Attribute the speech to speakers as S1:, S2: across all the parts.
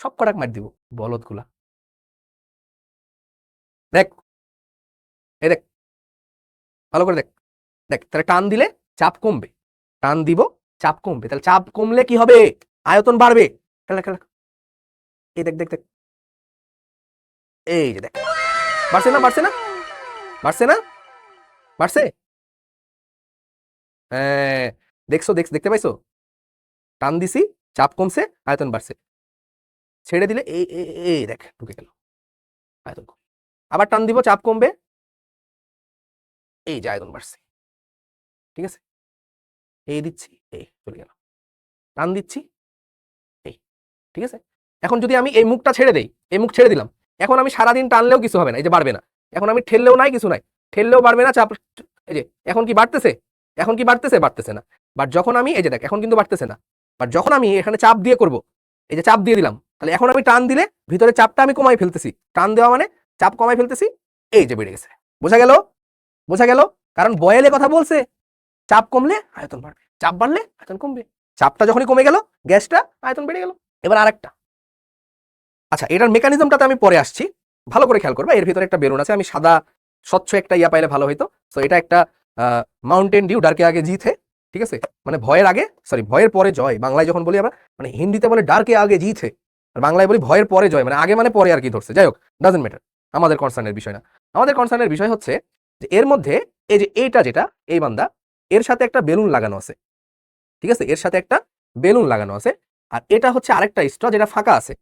S1: সব কটাক মার দিব বলদগুলা দেখ। এই দেখ। ভালো করে দেখ। দেখ, তাহলে টান দিলে চাপ কমবে। টান দিব, চাপ কমবে। তাহলে চাপ কমলে কি হবে? আয়তন বাড়বে। এই দেখ দেখ দেখ। এই যে দেখ। বাড়ছে না বাড়ছে না? বাড়ছে না? বাড়ছে? হ্যাঁ। দেখছ দেখ দেখতে পাইছো? টান দিছি, চাপ কমছে, আয়তন বাড়ছে। ছেড়ে দিলে এই এই- দেখ, ঢুকে গেল। আয়তন আবার টান দিব, চাপ কমবে। এই যে আয়তন বাড়ছে। ঠিক আছে? এই দিচ্ছি, এই, চলে গেল। টান দিচ্ছি, এই, ঠিক আছে? এখন যদি আমি এই মুখটা ছেড়ে দেই, এই মুখ ছেড়ে দিলাম, এখন আমি সারাদিন টানলেও কিছু হবে না, এই যে বাড়বে না। এখন আমি ঠেললেও নাই, কিছু নাই। ঠেললেও বাড়বে না, চাপ, এই যে, এখন কি বাড়তেছে? এখন কি বাড়তেছে? বাড়তেছে না। বাট যখন আমি, এই যে দেখ, এখন কিন্তু বাড়তেছে না। বাট যখন আমি এখানে চাপ দিয়ে করব, এই যে চাপ দিয়ে দিলাম তাহলে এখন আমি টান দিলে ভিতরে চাপটা আমি কমাই ফেলতেছি। টান দেওয়া মানে চাপ কমাই ফেলতেছি, এই যে বেড়ে গেছে। বোঝা গেল? বোঝা গেল? কারণ বয়েলে কথা বলছে, চাপ কমলে আয়তন বাড়বে, চাপ বাড়লে আয়তন কমবে। চাপটা যখনই কমে গেল, গ্যাসটা আয়তন বেড়ে গেল। এবার আরেকটা। আচ্ছা এটার মেকানিজমটাতে আমি পরে আসছি। ভালো করে খেয়াল করবে, এর ভিতরে একটা বেলুন আছে, আমি সাদা, স্বচ্ছ একটা ইয়া পাইলে ভালো হইতো। তো এটা একটা মাউন্টেন ডিউ ডার্কে আগে জিত, ঠিক আছে? মানে ভয়ের আগে সরি ভয়ের পরে জয়, বাংলায় যখন বলি আমরা মানে হিন্দিতে বলে ডার্কে আগে হে আর বাংলায় বলি ভয়ের পরে জয় মানে আগে মানে পরে আর কি ধরছে। যাই হোক ডাজেন্ট ম্যাটার আমাদের কনসার্নের বিষয় না। আমাদের কনসার্নের বিষয় হচ্ছে যে এর মধ্যে এই যে এইটা যেটা, এই বান্দা, এর সাথে একটা বেলুন লাগানো আছে। ঠিক আছে? এর সাথে একটা বেলুন লাগানো আছে। আর এটা হচ্ছে আরেকটা স্ট্র যেটা ফাঁকা আছে।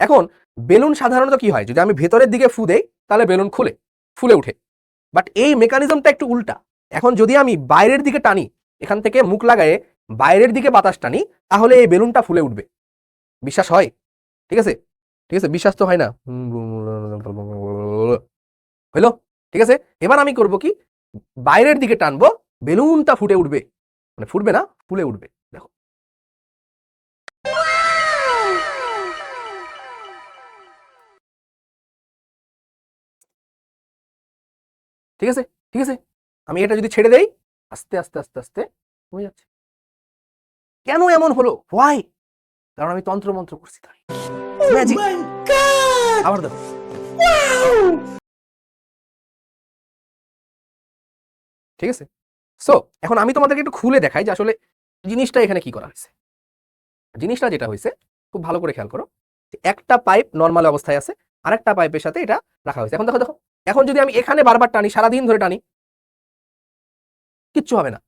S1: এখন, বেলুন সাধারণত কি হয়? যদি আমি ভেতরের দিকে ফু দেই, তাহলে বেলুন খুলে, ফুলে উঠে বাট এই মেকানিজমটা একটু উল্টা। এখন যদি আমি বাইরের দিকে টানি, এখান থেকে মুখ লাগায়ে বাইরের দিকে বাতাস টানি, তাহলে এই বেলুনটা ফুলে উঠবে। বিশ্বাস হয়? ঠিক আছে? ঠিক আছে? বিশ্বাস তো হয় না। হইল? ঠিক আছে? এবার আমি করব কি? বাইরের দিকে টানবো, বেলুনটা ফুটে উঠবে। মানে ফুটবে না, ফুলে উঠবে। দেখো। ঠিক আছে? ঠিক আছে? আমি এটা যদি ছেড়ে দেই, আস্তে আস্তে আস্তে আস্তে হয়ে যাচ্ছে। কেন এমন হলো? হোয়াই কারণ আমি তন্ত্র মন্ত্র করছি তাই। ম্যাজিক আবার দেখো ঠিক আছে? সো এখন আমি তোমাদেরকে একটু খুলে দেখাই যে আসলে জিনিসটা এখানে কি করা হয়েছে। জিনিসটা যেটা হয়েছে খুব ভালো করে খেয়াল করো একটা পাইপ নর্মাল অবস্থায় আছে আরেকটা পাইপের সাথে এটা রাখা হয়েছে। এখন দেখো দেখো এখন যদি আমি এখানে বারবার টানি সারাদিন ধরে টানি কিচ্ছু হবে না।